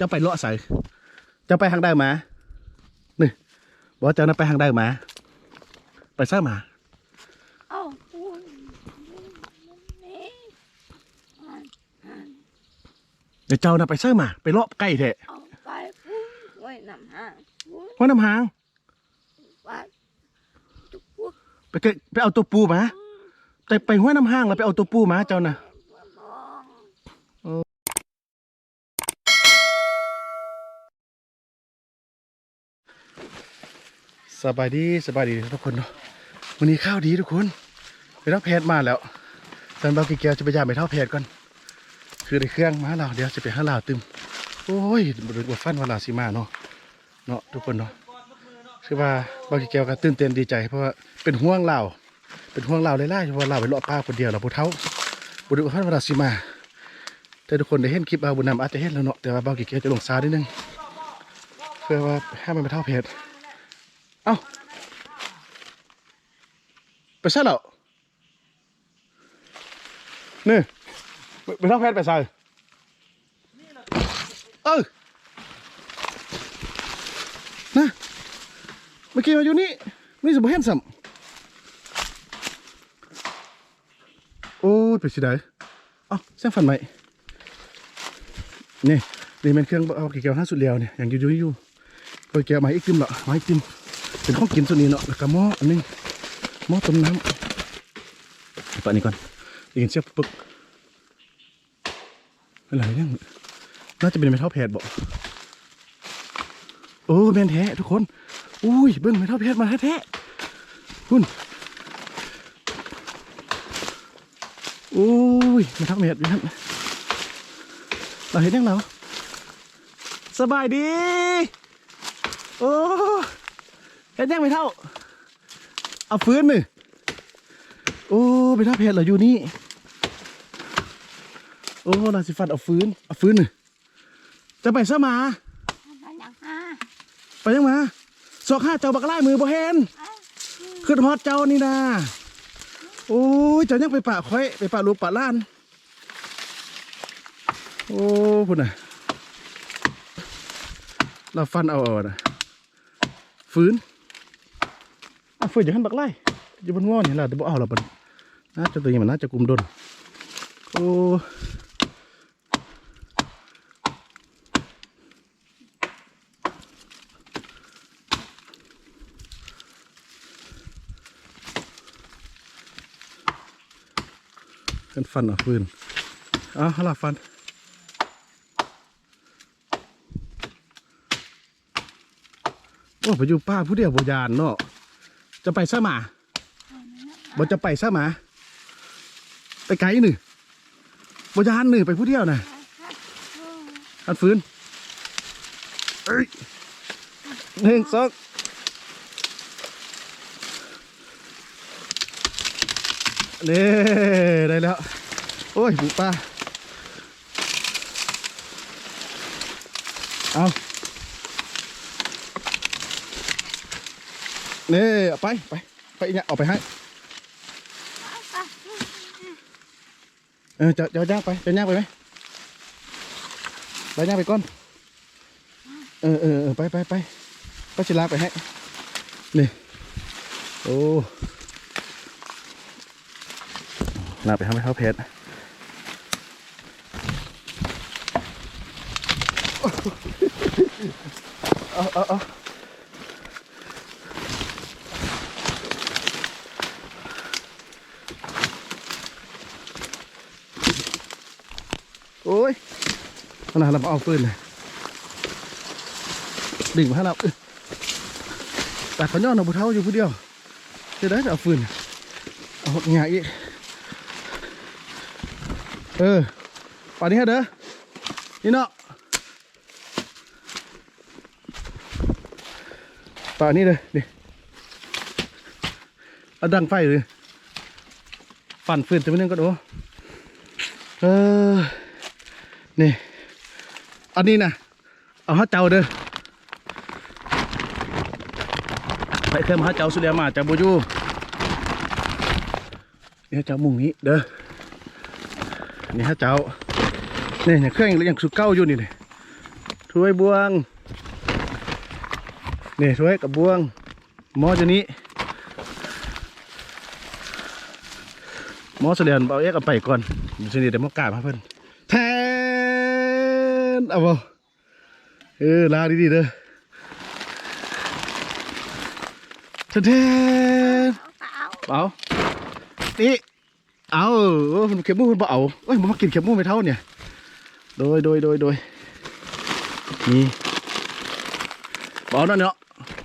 จ้าไปเลาะใส่เจ้าไปทางใดมานี่บอกเจ้าน่ะไปทางใดมา ไปซ่ามาเดี๋ยวเจ้าน่ะไปซ่ามา ไปเลาะใกล้แท้เอาไปพูดไว้นำหางพูดห้วยน้ำหางไปไปเกะไปเอาตัวปูมาแต่ไปห้วยน้ำหางแล้วไปเอาตัวปูมาเจ้าน่ะ มอง สบายดีสบายดีทุกคนเนาะวันนี้ข้าวดีทุกคนไปเท่าแพทมาแล้วสันบากิแกวจะไปยามไปเท่าแพทก่อน คือได้เครื่องมาแล้วเดี๋ยวจะไปห้าลาวตึมโอ้ยบริบทฟันวาลาวสิมาเนาะเนาะทุกคนเนาะคือว่าบากิแกวก็ตื่นเต้นดีใจ เพราะว่าเป็นห่วงลาเป็นห่วงลาเลยล่ะเพราะว่าลาวไปเลาะป้าคนเดียวเราผู้เท่าบริบทฟันวาลาวสิมา แต่ทุกคนได้เห็นคลิปเอาบุญนำอาจจะเห็นแล้วเนาะแต่ว่าบากิแกวจะลงซานิดนึงเพื่อว่าให้มันไปเท่าแพท เอ้าไปใช่แล้วนี่ไปไปเท่าแพทย์ไปใส่เออนะเมื่อกี้มาอยู่นี่นี่สมบูรณ์เห็นสัมโอ้ยไปสิได้เอ้าแซงฟันไหมนี่นี่เป็นเครื่องเอาเกี่แก้วห้าสุดเลียวเนี่ยอย่างอยู่อยู่อยู่ก็แก้วมาอีกติมเหรอมาอีกติม เป็นของกินส่วนนี้เนาะแล้วก็หม้ออันหนึงหม้อต้มน้ำปะนี่ก่อนได้ยินเสียงปึ๊กอะไรเนี่ยน่าจะเป็นเมทัลแพดบอกโอ้แมนแท้ทุกคนอุ้ยเบิ้งเมทัลแพดมาแท้ๆคุณโอ้ยเมทัลแพดอยู่นั่นเราเห็นยังเราสบายดี โอ้เฮ็ ดยังไม่เท่า เอาฟื้นหนึ่งโอ้ไปท่าเพชรเหรออยู่นี่ โอ้นาสิฟันเอาฟื้น เอาฟื้นหนึ่งจะไปซะมามันยังห้าไปยังมาสอกห้าเจ้าบักไล่มือบ่เห็นขึ้นฮอดเจ้านี่นาโอ้ยเจ้ายังไปป่าค่อย ไปป่าลูกป่าล้าน โอ้พุ่นน่ะ เราฟันเอาเอาน่ะฟื้นอะ ฝืนอย่าหันบักไล่อยู่บนง้อนี่แหละแต่บ่เอาละบัดน่าจะตัวนี้มันน่าจะกลุ่มดนโอ้กันฟันเอะฟืนเอ้าวหลับฟันโอ้ไปอยู่ป้าผู้เดียวบยานเนาะ จะไปซะหมาบ่จะไปซะหมา ไปไกลหนึ่งบยานหนึ่งไปผู้เดียวน่ะอันฟื้นเอ้ยหนึ่งสองนี่ได้แล้ว โอ้ยบุป้าเอา นี่เอาไปไปไปเนี่ยเอาไปให้เออจะจะย่างไปจะย่างไปไหมไปย่างไปก่อนเออเออไปไปไปไปชิลาไปให้นี่โอ้ลาไปทำให้เขาเพชรเอาเอาเอา โอ้ยขนาดเราเอาปืนเลยดิ่งมาให้เราเอ้ยแต่ขย้อนเอาบุเท้าอยู่ผู้เดียวจะได้จะเอาฟืนเอาหงายอีกเออป่านนี้ฮะเด้อนี่เนาะป่านนี้เลยดิเอาดังไฟเลยปั่นฟืนตัวนึงก็ดูเออ นี่ อันนี้นะเอาฮัเจ้าเด้อไปเครื่องฮัเจ้าสุดแล้วมาจากบูยูนี่ฮัเจ้ามุงนี้เด้อนี่ฮัเจ้านี่อย่างเครื่องอย่างสุดเก้าอยู่นี่เลยถ้วยบวงนี่ถ้วยกับบวงหม้อตัวนี้หม้อเสลียนเอาเอ็กเอาไปก่อนเดี๋ยนิดเดี๋ยวมากราบให้เพิ่นแทน เอาบ่เออลาดีๆเด้อแทนแทนเอาเอานี่เอาเออเข็มมูมันบ่เอาเอ้ยมันมากินเข็มหมูไม่เท่าเนี่ยโดยโดยโดยโดยนี่บ่เอาเนาะเนาะ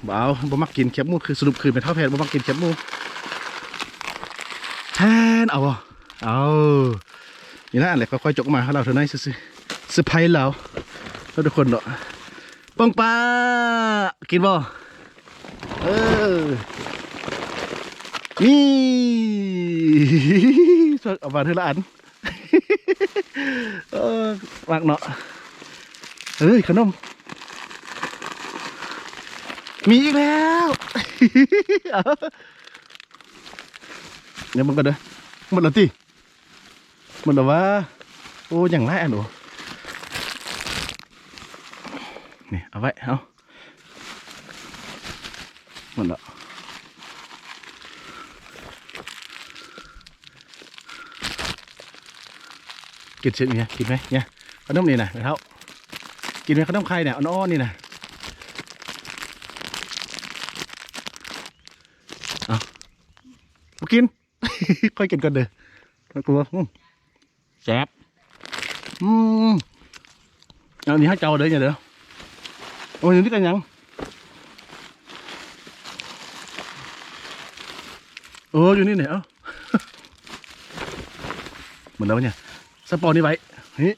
บ่เอาบ่มักกินเข็มหมูคือสรุปคือไม่เท่าแพนบ่มักกินเข็มหมูแทนเอาเอานี่นะอะไรค่อยๆจกมาให้เราเท่านั้นซื่อ เซอร์ไพรส์เราแล้วทุกคนเนาะปังปลากินบ่เออนี่เอามาเท่าละอันเออมากเนาะเฮ้ยขนม มีอีกแล้วเอาเดี๋ยวมันก็เด้อมดแล้วติหมดแล้ววะโอ้อย่างไรอันหนู นี่เอาไว้เอาหมดแล้วกินเสร็จเนี่ยกินไหมเนี่ยขนมนี่นะไปเท่ากินไหมขนมไข่เนี่ยอ่อนๆนี่นะเอาบ่กิน ค่อยกินก่อนเด้อไม่กลัวอืมแซ่บอืมเอาอันนี้ให้เจ้าเด้อเนี่ยเด้อ โอ้ยนี่กันยังโอ้อยู่นี่เนี่ยเอ้าเหมือนแล้วเนี่ยสปอนนี่ไว้นี่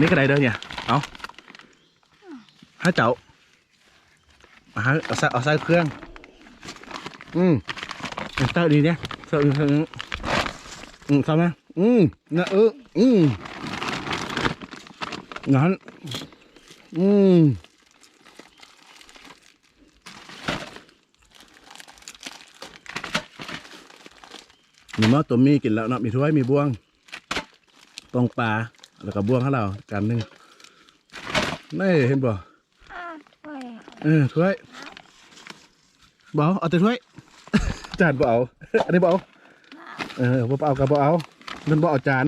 นี่ก็ไดเด้อเนี่ยเอาให้เจ้าเอาให้เอาใส่เอาใส่เครื่อง อืมเอาเต้าดีเนี่ยเต้าดีเต้าดีอืมทำนะอืมนะเอออืม งั้น อืมมีหม้อตัวมีกินแล้วเนาะมีถ้วยมีบ่วงตองปลาแล้วก็บ่วงให้เรากันหนึ่งนี่เห็นบ่เอาไปเออถ้วยบ่เอาเอาแต่ถ้วยจานบ่เอาอันนี้บ่เอาเออบ่เอากับบ่เอามันบ่เอาจาน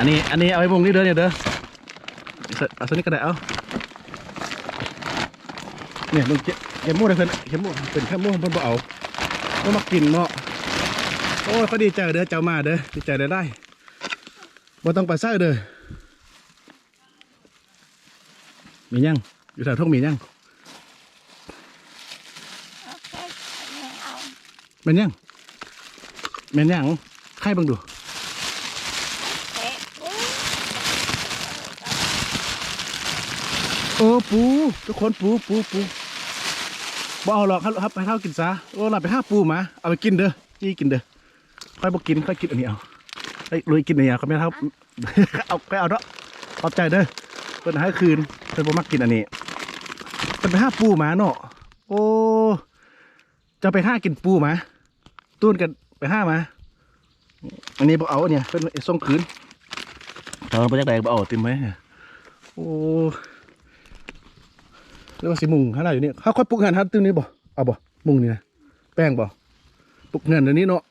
อันนี้อันนี้เอาไว้วงนี้เด้อเนี่ยเด้อเอาเอาตัวนี้ก็ได้เอาเนี่ยมันเก็บเข็มหมูได้เพิ่นเข็มหมูเป็นเข็มหมูเพิ่นบ่เอาบ่มากินเนาะโอ้ยเขาดีใจเด้อเจ้ามาเด้อดีใจได้ได้บ่ต้องไปใส่เด้อมียังอยู่แถวทุ่งมียังเอาไปไม่เอาแม่นยังแม่นยังใครเบังดู เอ๊ะอุ๊ย โอ้ปู ทุกคนปูปูปูบ่เอาหรอกครับครับไปเท่ากินซะโอ้เราไปห้าปูมาเอาไปกินเด้อจี้กินเด้อค่อยบ่กินค่อยกินอันนี้เอาไอ้ยลุยกินอันนี้เอาเขาไม่เท่าเอาไปเอาเนาะขอบใจเด้อเพิ่นให้คืนเพิ่นบ่มักกินอันนี้เพิ่นไปห้าปูมาเนาะโอ้จะไปห้ากินปูมาตุ้นกันไปห้ามาอันนี้บ่เอาเนี่ยเพิ่นส่งคืนเออไปจากใดบ่เอาติมไว้เนี่ยโอ้ เรียกว่าสิมุงฮะอะไรอยู่นี่เขาค่อยปลุกเงินฮัตตึ้งนี้บ่เอาบ่มุงนี่นะแป้งบ่ปลุกเงินเดี๋ยวนี้เนาะ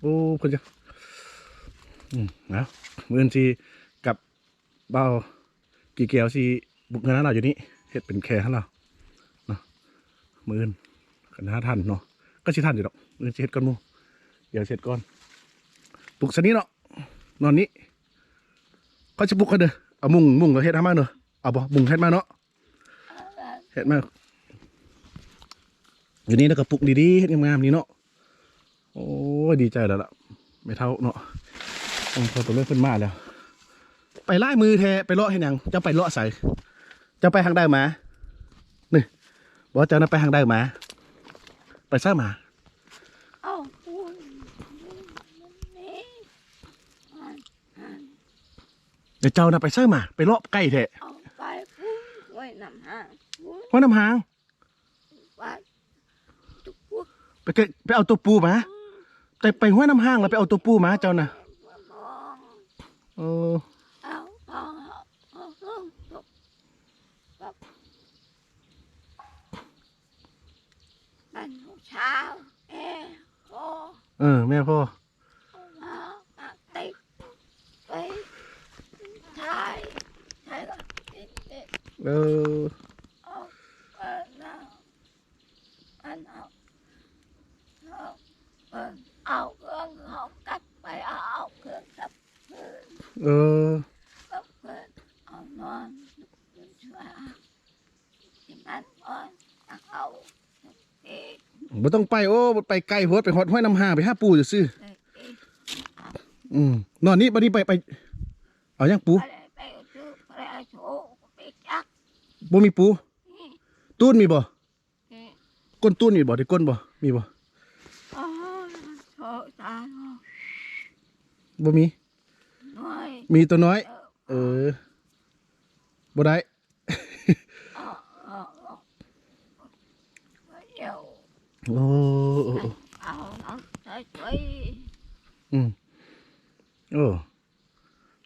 โอ้คนจะอืมนะมืออนสีกับเบากี่แก้วสีปลุกเงินฮะเราอยู่นี่เฮ็ดเป็นแค่ฮะเราเนาะมืออนกันหาทันเนาะก็สิทันอยู่ดอกมืออนสิเฮ็ดก่อนมูเดี๋ยวเสร็จก่อนปลุกสนี้เนาะนอนนี้เขาจะปลุกเขาเด้อเอามุงมุงก็เฮ็ดให้มาเนาะเอาบ่มุงเฮ็ดมาเนาะ เห็ดมากอยู่นี่แล้วก็ปลุกดีๆเห็ดงามๆนี่เนาะโอ้ยดีใจแล้วล่ะ ไม่เท่าเนาะต้องพอตัวเลือกขึ้นมาแล้ว ไปไล่มือแทไปเลาะเห็นยังจะไปเลาะใส่จะไปทางใดมานี่บอกว่าเจ้านั้นไปทางใดมา ไปซ่ามาเอาอุ๊ยนี่อันอันเดี๋ยวเจ้าน่ะไปซ่ามา ไปเลาะใกล้แท้เอาไปปุ้งไว้นำหาปุ้ งว่าน้ำหาง ว่าทุกพวกไปเกะไปเอาตัวปูมา แต่ไปห้วยน้ำห้างแล้วไปเอาตัวปูมาเจ้าน่ะมองโอ้เอาเอาเอาเอาเอาแบบมันเช้าเอโอเออ แม่พ่อ มามาติดไปถ่ายถ่ายก็ติดติด เออ เอาเปิดแล้วอันเอาเอาเปิดเอาเครื่องเขากลับไปเอาเอาเครื่องกลับเปิด เออ ก็เปิดเอานอนช่วยที่มันนอนเอา เด็กบ่ต้องไปโอ้บ่ไปไกลโพดไปฮอดห้วยน้ำหาไปหาปูซื่อเด็กเด็กๆอืมนอนนี่บัดนี้ไปไป เอายังปูไปเลยไปซื้อไปเอาโชว์ไปจักบ่มีปูนี่ตูนมีบ่นี่ก้นตูนมีบ่ได้ก้นบ่มีบ่อ๋อโชว์ตาเนาะบ่มีน้อย มีตัวน้อย เออเออบ่ได้เอาเอาเอาเดี๋ยวโอ้โอ้โอ้เอาน้องใส่ช่วยอืมโอ้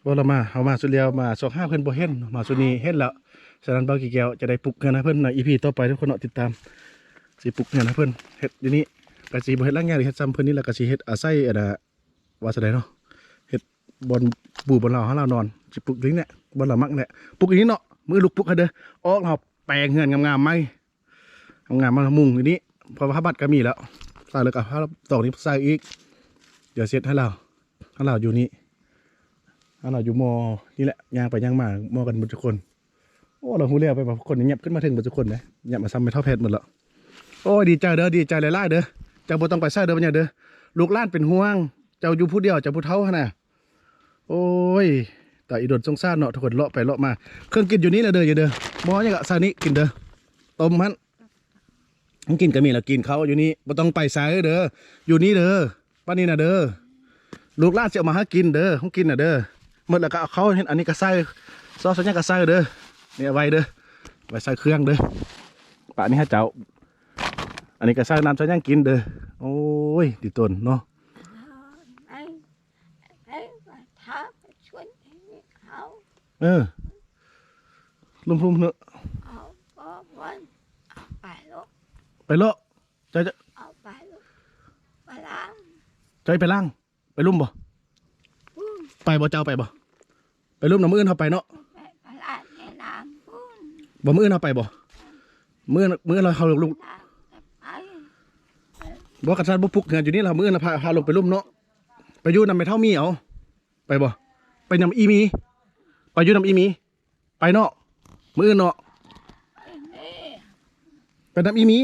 ว่าเรามาเอามาสุดแล้วมาสองห้าเพิ่นบ่เห็นมาสุดนี้เห็นแล้วฉะนั้นเบากี่แก้วจะได้ปลุกกันนะเพิ่นในอีพีต่อไปทุกคนเนาะติดตามสิปลุกเนี่ยนะเพิ่นเฮ็ดอยู่นี่ก็สิบ่เฮ็ดล่างยาหรือเฮ็ดซ้ำเพิ่นนี่แหละก็สิเฮ็ดอาศัยอันน่ะว่าซะได้เนาะเฮ็ด บนบูบนเราให้เรานอนสิปลุกอยู่นี่แหละบนเรามักเนี่ยปลุกอย่างนี้เนาะมือลุกปลุกให้เด้อออกเราแปลงเฮือนงามๆไหมงามมามุงอยู่นี้พอพระบัตรก็มีแล้วใส่เลยกับพระตอกนี้ใส่อีก เดี๋ยวเสร็จให้เราให้เราอยู่นี่ให้เราอยู่มอนี่แหละย่างไปย่างมามอกันหมดทุกคนโอ้เราหูเรียไปแบบคนเงียบขึ้นมาถึงหมดทุกคนเลยเงียบมาซ้ำไปเท่าเพชรหมดแล้วโอ้ดีใจเด้อดีใจหลายๆเด้อเจ้าบ่ต้องไปใส่เด้อปัญญาเด้อลูกล้านเป็นห่วง เจ้าอยู่ผู้เดียวเจ้าผู้เท่าขนาด โอ้ยแต่อีโดนสงสารเนาะทุกคนเลาะไปเลาะมา เครื่องกินอยู่นี่แหละเด้ออย่าเด้อมอยังกะซานิกินเด้อต้มมันมันกินก็มีแล้วกินเขาอยู่นี่บ่ต้องไปไสายเด้ออยู่นี่เด้อป้านนี้น่ะเด้อลูกหลานสิเอามาให้กินเด้อของกินนะเด้อหมดแล้วก็เอาเขาเห็นอันนี้ก็ใส่ซอสสัญญาก็ใส่เด้อนี่เอาไว้เด้อไว้ใส่เครื่องเด้อป่านี้ให้เจ้า อันนี้ก็ใส่น้ำสัญญากินเด้อโอ้ยติดตนเนาะ ไอ้ไอ้มาท้าไปชวนเขา เออลุ่มๆเนอะเอาก็วันเอาไปลูกไปเลาะใจจะเอาไปลูกไปล้างใจไปล่าง ไปลุ่มบ่ปุ้นไปบ่เจ้าไปบ่ไปลุ่มน้ำมืออื่นเขาไปเนาะไปไปล้างในล้างปุ้นบ่มืออื่นเขาไปบ่มืออื่นมืออื่นเราเขาลงล้างไปบ่กระชันบ่ปลุกเงินอยู่นี่เรามืออื่นเราพาพาลงไปลุ่มเนาะไปอยู่นำไปเท่ามีเอาไปบ่ไปนำอีมี ไปอยู่นำอีมี ไปเนาะมืออื่นเนาะไปนำอีมี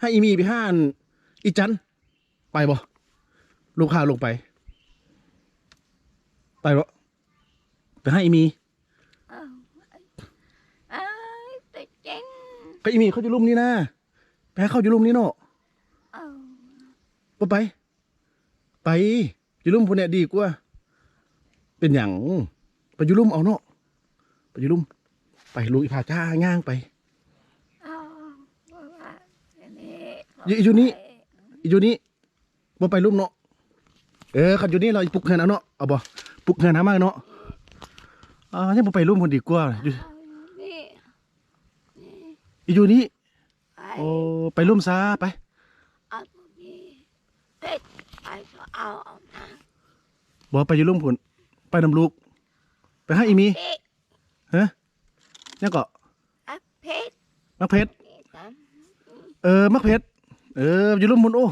ให้อีมีไปห้าอันอีจัน ไปบ่ลูกค้าลงไป ไปบ่ไปให้อีมี เอาไอ้ติดเจงก็อีมีเขาอยู่ลุ่มนี่นะไปให้เขาอยู่ลุ่มนี่เนาะเอาบ่ไป ไปอยู่ลุ่มพวกเนี้ยดีกว่า เป็นอย่าง ไปอยู่ลุ่มเอาเนาะไปอยู่ลุ่ม ไปลูกอีพาจ้าย่างไปเอาว่าอันนี้อยู่อยู่นี่อยู่นี่บ่ไปลุ่มเนาะเออขันอยู่นี่เราปลุกเงินเอาเนาะเอาบ่ปลุกเงินหามาเนาะอ่ายังบ่ไปลุ่มคนดีกว่าอยู่เอานี่อยู่นี่ไปโอ้ไปลุ่มซาไปเอาตรงนี้เป็ดไปก็เอาเอานะบ่ไปอยู่ลุ่มพุ่นไปนำลูก ไปให้อีมีเป็ดฮะยังก็อะเป็ดมักเพชรนี่ตามเออมักเพชรเอออยู่ลุ่มพุ่นโอ้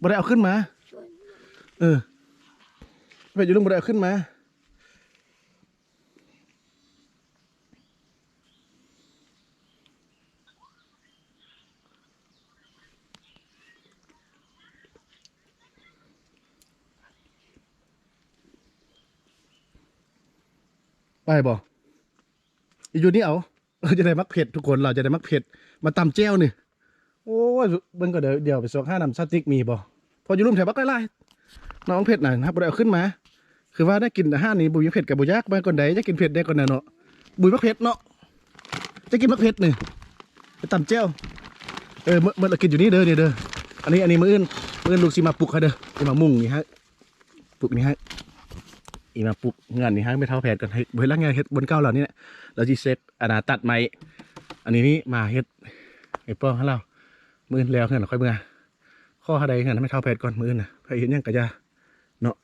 บ่ได้เอาขึ้นมาชวนเออไปอยู่ลุ่มบ่ได้เอาขึ้นมา ไปบ่อยู่นี่เอาเออจะได้มักเผ็ดทุกคนเราจะได้มักเผ็ดมาตำเจ้วนี่โอ้ยเบิ่งก็เดี๋ยวเดี๋ยวไปสอกห้าน้ำสติกมีบ่พออยู่รุ่มแถวบักไล่ๆน้องเผ็ดหน่อยนะครับบ่ได้เอาขึ้นมา คือว่าได้กินอาหานี้บุยเผ็ดกับบุยากมาก่อนใดจะกินเผ็ดได้ก่อนเนาะบุยมักเผ็ดเนาะจะกินมักเผ็ดนี่ไปตำเจ้วเออเมื่อเมื่อเรากินอยู่นี่เด้อนี่เด้ออันนี้อันนี้มืออื่นมืออื่นลูกสิมาปลุกให้เด้อสิมามุ่งนี่ฮะปลุกนี่ฮะ อีมาปลุกงานนี่ให้ไม่เท่าแผดกันให้เวลางานเฮ็ดบนเก้าเหล่านี้เนี่ยเราจีเซ็ตอนาตัดไม้อันนี้นี่มาเฮ็ดไอ้ป้องให้เรามือแล้วเงินค่อยเมื่อข้อใดเงินไม่เท่าแผดก่อนมือน่ะใครเห็นยังกะยาเนาะ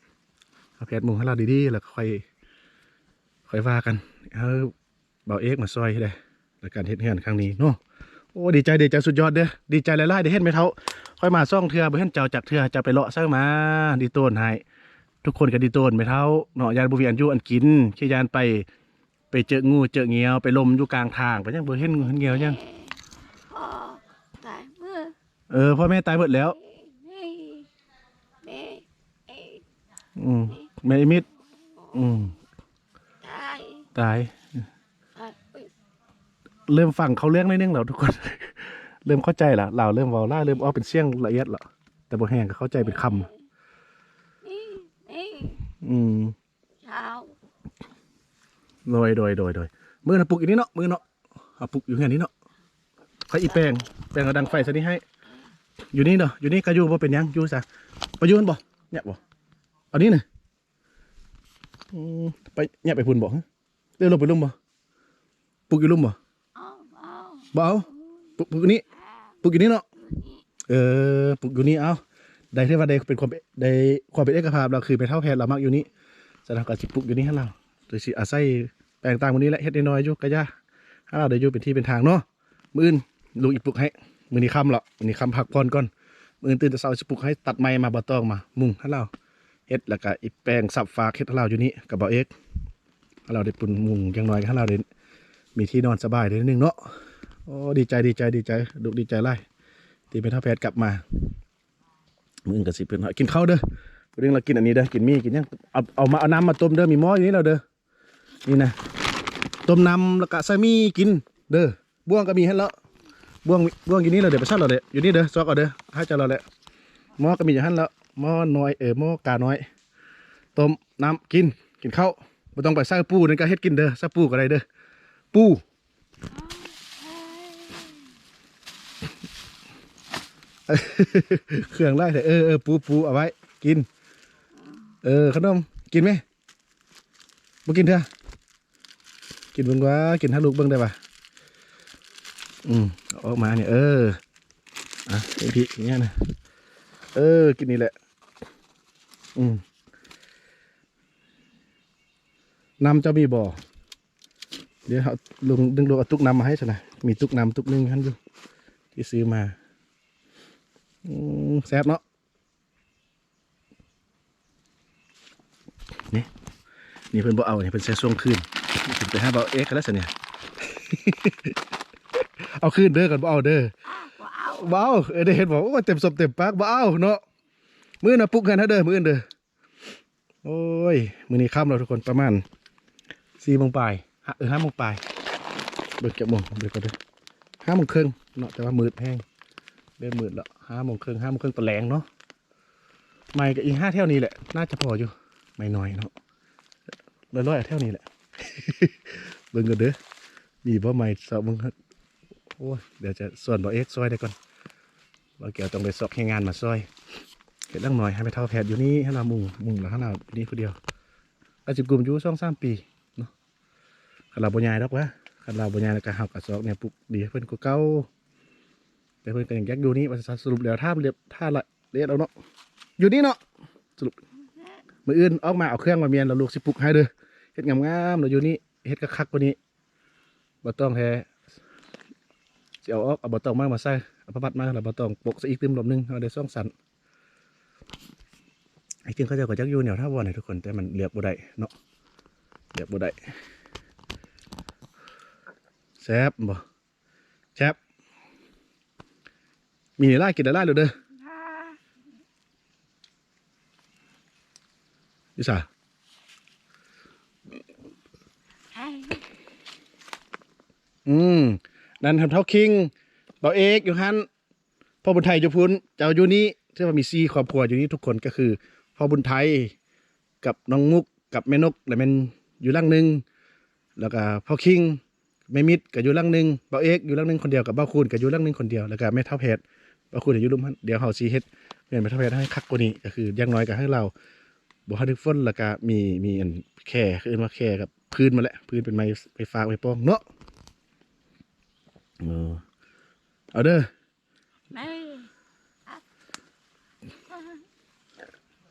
เอาแผดมุงให้เราดีๆแล้วค่อยค่อยว่ากันเอาเบาเอ็กมาซอยได้ในการเฮ็ดเงานครั้งนี้เนาะโอ้ดีใจดีใจสุดยอดเด้อดีใจหลายๆได้เห็นไม่เท่าค่อยมาซ่องเทือบ่เห็นเจ้าจากเทือจะไปเลาะซะมาดีต้นให้ ทุกคนก็ดีโต้นไม่เท่าเนาะยานบ่มีอันอยู่อันกินขี้ยานไป ไปเจองูเจอเงียวไปลมอยู่กลางทางไปยังบ่เห็นงูเห็นเงียวยังพ่อตายเมื่อเออพ่อแม่ตายหมดแล้วนี่นี่เอ้อืมแม่อิมิดอืมตายตาย ตายอุ๊ยเริ่มฟังเขาเรื่องนิดนึงแล้วทุกคน เริ่มเข้าใจละเราเริ่มเว้าล่าเริ่มออกเป็นเสียงละเอียดละแต่บ่แห้งก็เข้าใจเป็นคำนี่นี่ อืมเช้าโดยโดยโดยโดยมือน่ะปลุกอยู่นี่เนาะมือเนาะเอาปลุกอยู่อย่างนี้เนาะค่อยอีแปลงแปลงเอาดังไฟซะนี่ให้ อยู่นี่เนาะอยู่นี่ก็อยู่บ่เป็นหยังอยู่ซะไปอยืนบ่เนี่ยบ่เอันนี้น่ะอืมไปเนี่ยไปพุ่นบ่ฮะเดินลงไปลุ่มบ่ปลุกอยู่ลุ่มบ่เอาเอาบ่เอาปลุกปลุกอยู่นี่ปลุกอยู่นี่เนาะเออปลุกอยู่นี่เอา ได้ที่ว่าได้เป็นความได้ความเป็นเอกภาพเราคือไปเท่าแพนเรามักอยู่นี่แสดงก็สิปลุกอยู่นี่ให้เราโดยสิอาศัยแปลงต่างวันนี้แหละเฮ็ดน้อยอยู่กะยาให้เราได้อยู่เป็นที่เป็นทางเนาะมื้ออื่นลูกอีปลุกให้มื้อนี้ค่ำแล้วมื้อนี้ค่ำพักผ่อนก่อนมื้ออื่นตื่นแต่เช้าสิปลุกให้ตัดไม้มาบ่ต้องมา มุงให้เราเฮ็ดแล้วก็อีแปลงสับฝากเฮ็ดให้เราอยู่นี่กับบ่าเอกให้เราได้ปุ่นมุงอย่างน้อยให้เราได้มีที่นอนสบายได้นึงเนาะโอ้ดีใจดีใจดีใจดุกดีใจไล่ตีเป็นท่าแพทย์กลับมา มึงกับสิเป็นหอยกินข้าวเด้อเรื่องเรากินอันนี้เด้อกินมีกินยังเอาเอามาเอาน้ำมาต้มเด้อมีหม้ออยู่นี่เราเด้อนี่นะต้มน้ำแล้วก็ใส่มีกินเด้อบ่วงก็มีให้แล้วบ่วงบ่วงอยู่นี่เราเดี๋ยวไปซัดเราเด้ออยู่นี่เด้อซอกเอาเด้อให้เจ้าเราแหละหม้อก็มีอยู่หันแล้วหม้อน้อยเออหม้อกาน้อยต้มน้ำกินกินข้าวไม่ต้องไปใส่ปูนั่นก็เฮ็ดกินเด้อใส่ปูก็ได้เด้อปู เครื่องไล่แต่เออเออปูปูเอาไว้ กิน เออ ขนม กินไหมมากินเถอะกินเบิ่งว่ากินให้ลูกเบิ่งได้ปะอืมเอออกมาเนี่ยเอออะไอพี่อย่างเงี้ยนะเออ กินนี่แหละ อืมน้ำเจ้ามีบ่อเดี๋ยวเอาลุงดึงลูกเอาตุกน้ำมาให้ฉันนะมีตุกน้ำตุกนึงท่านอยู่ที่ซื้อมา แซ่บเนาะนี่นี่เพิ่นบ่เอาเนี่ยเพิ่นใส่ช่วงคืนเพิ่นไปหาเบาเอ็กซ์กันแล้วสิเนี่ยเอาคืนเด้อกันบ่เอาเด้อว้าวบ่เอาเออได้เห็นบอกโอ้เต็มศพเต็มปากบ่เอาเนาะมื้อน่ะปลุกกันฮะเด้อมื้ออื่นเด้อโอ้ยมื้อนี้ค่ำแล้วทุกคนประมาณ4โมงปลายห้าเออ5โมงปลายเบิกเก็บโมงเบิกก่อนเด้อ5โมงครึ่งเนาะแต่ว่ามืดแห้งเริ่มมืดแล้ว ห้าโมงครึ่งห้าโมงครึ่งตะแลงเนาะไม่ก็อีกห้าเท่านี้แหละ น่าจะพออยู่ ไม่น้อยเนาะร้อยร้อยเท่านี้แหละเบิ่งกันเด้อมีบ่ไม่สอบมึงโอ้ยเดี๋ยวจะส่วนบ่เอ็กซ์ซอยได้ก่อนบ่เกี่ยวต้องไปสอบแข่งงานมาซอยเห็ดลังหน่อยให้ไปเท่าแพทย์อยู่นี่ให้เรามุงมุงแล้วให้เรานี่ผู้เดียวอาจจะกลุ่มอยู่สองสามปีเนาะขันเราบ่ยายดอกวะขันเราบ่ยายแล้วก็หักกับซอกเนี่ยปลุกดีเพิ่อนก็เก่า แต่เพื่อนก็ยังแยกอยู่นี่ว่าสรุปแล้วท่าเรียบท่าละเรียบแล้วเนาะอยู่นี่เนาะสรุปมืออื่นออกมาเอาเครื่องมาเมียนแล้วลูกสิปลุกให้เด้อเฮ็ดงามๆเราอยู่นี่เฮ็ดกระคักกว่านี้บ่ต้องแท้สิเอาออกเอาบ่ต้องมามาใส่เอาประบัดมาแล้วบ่ต้องปกซะอีกตึมรอบหนึงเอาได้สองสันไอ้จริงเขาจะก็จักอยู่แนวท่าบ่ให้ทุกคนแต่มันเรียบบ่ได้เนาะเรียบบ่ได้แซ่บบ่แซ่บ มีไล่กินได้ไล่เลยเด้อฮ่ายิสาไอ้อืม นั่นทำเท่าคิงเบาเอกอยู่ฮันพ่อบุญไทยอยู่พุ้นเจ้าอยู่นี้ที่ว่ามีซีครอบครัวอยู่นี้ทุกคนก็คือพ่อบุญไทยกับน้องมุกกับแม่นกและแม่นอยู่ล่างหนึ่งแล้วก็พ่อคิงแม่มิดก็อยู่ล่างหนึ่งเบาเอกอยู่ล่างหนึ่งคนเดียวกับเบ้าคูณก็อยู่ล่างหนึ่งคนเดียวแล้วก็แม่เท่าเพชร เบ้าคูณก็อยู่รุ่มหันเดี๋ยวเฮาซีเฮ็ดเงินแม่เท่าเพชรให้คักกว่านี้ก็คืออย่างน้อยก็ให้เราบ่ฮันดึกฝนแล้วก็มีมีอันแค่คือเอิ้นว่าแค่กับพื้นมาแหละพื้นเป็นไม้ไม้ฟากไม้ป้องเนาะเออเอาเด้อไม่อะ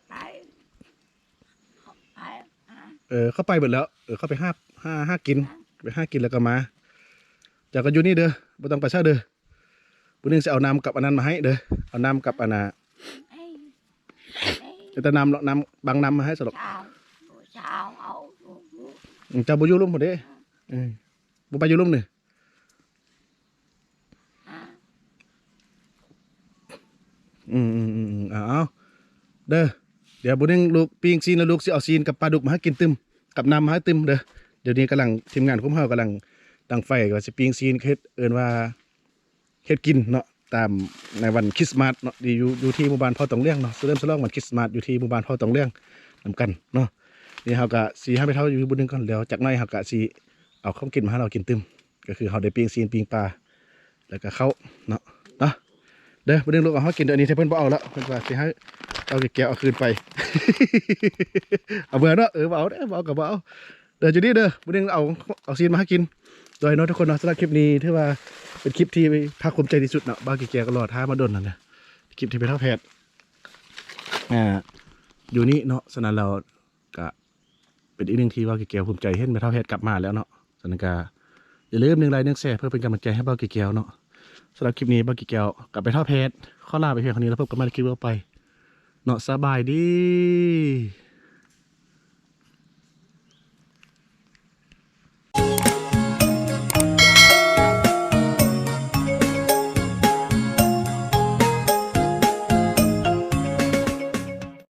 ไปไปอะเออเข้าไปเบิดแล้ว เออเข้าไปห้าห้าห้ากิน ไปห้ากินแล้วก็มาเจากก็อยู่นี่เด้อบ่ต้องไปเช่าเด้อ ผู้หนึงสิเอาน้ำกับอันนั้นมาให้เด้อเอาน้ำกับอันน่ะไอ้ไอ้แต่น้ำเนาะน้ำบางน้ำมาให้สลบจ้าบ่อยู่ลุ่มหมดเด้อบ่ไปยู่ลุ่มหนี่อะอืมอืมอืมอืมเอาเอาเด้อเดี๋ยวบุญนึงลูกปิ้งซีนแล้วลูกสิเอาซีนกับปลาดุกมาให้กินตึมกับน้ำมาให้ตึมเด้อเดี๋ยวนี้กำลังทีมงานคุ้มเฮากำลังดังไฟก็สิปิ้งซีนเฮ็ดเอิ้นว่า เฮ็ดกินเนาะตามในวันคริสต์มาสเนาะที่อยู่อยู่ที่หมู่บ้านพ่อตองเลี้ยงเนาะเริ่มฉลองวันคริสต์มาสอยู่ที่หมู่บ้านพ่อตองเลี้ยงนํกันเนาะนี่เฮาก็สิให้ไปเท่าอยู่บุญนึงก่อนแล้วจากนั้นเฮาก็สิเอาของกินมาให้เรากินตึมก็คือเฮาได้ปิ้งซีนปิ้งปลาแล้วก็เข้าเนาะเนาะเด้อบ่ดึงลูกเอาเฮากินเดี๋ยวอันนี้เทเพิ่นบ่เอาแล้วเพิ่นว่าสิให้เอาแก้วเอาคืนไปเอาเบื่อเนาะเออบ่เอาเด้อบ่เอาก็บ่เอา เดี๋ยวจุดนี้เด้อบ่ดึงเอาเอาซีนมาให้กิน โดยเนาะทุกคนเนาะสำหรับคลิปนี้ถือว่าเป็นคลิปที่ภาคภูมิใจที่สุดเนาะบ้ากี่แกก็รอท้ามาดนนั่นนะคลิปที่ไปเท่าแพทย์อ่าอยู่นี่เนาะฉะนั้นเราก็เป็นอีกหนึ่งที่ว่ากี่แกภูมิใจเห็นไปเท่าแพทย์กลับมาแล้วเนาะฉะนั้นก็อย่าลืมหนึ่งไลค์หนึ่งแชร์เพื่อเป็นกำลังใจให้บ้ากี่แกเนาะสำหรับคลิปนี้บักกี้แกกลับไปท่อเพชรข้อลาไปเพียงเท่านี้แล้วพบกันใหม่คลิปต่อไป เนาะสบายดี